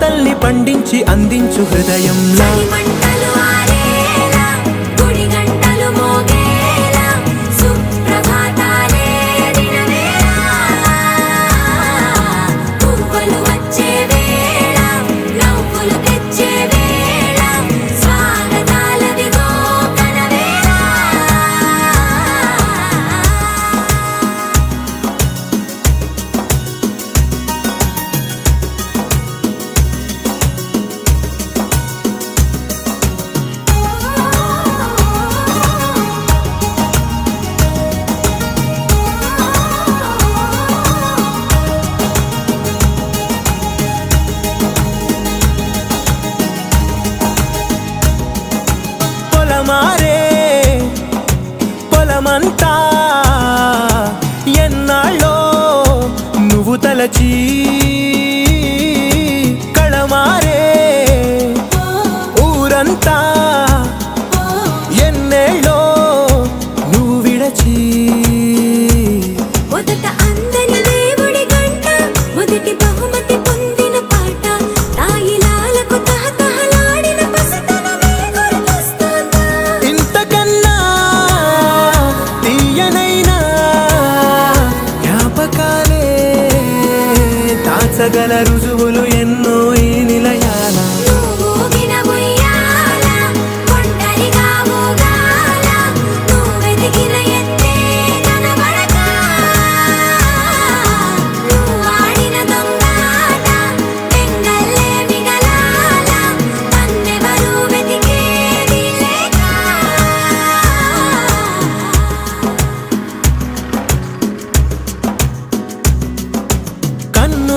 తల్లి పండించి అందించు హృదయంలో. అంతా ఎన్నాళ్ళో నువ్వు తలచి కళమారి దాచగల రుజువులు ఎన్నో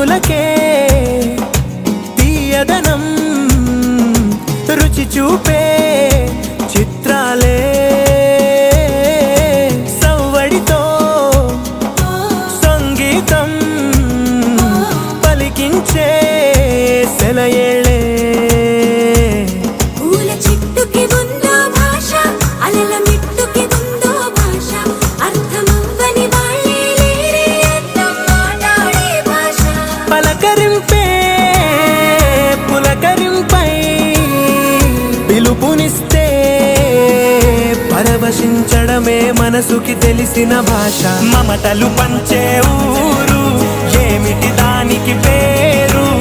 కన్నులకే తీయదనం రుచి చూపే చిత్రాలే మనసుకి తెలిసిన భాష. మమతలు పంచే ఊరు ఏమిటి దానికి పేరు?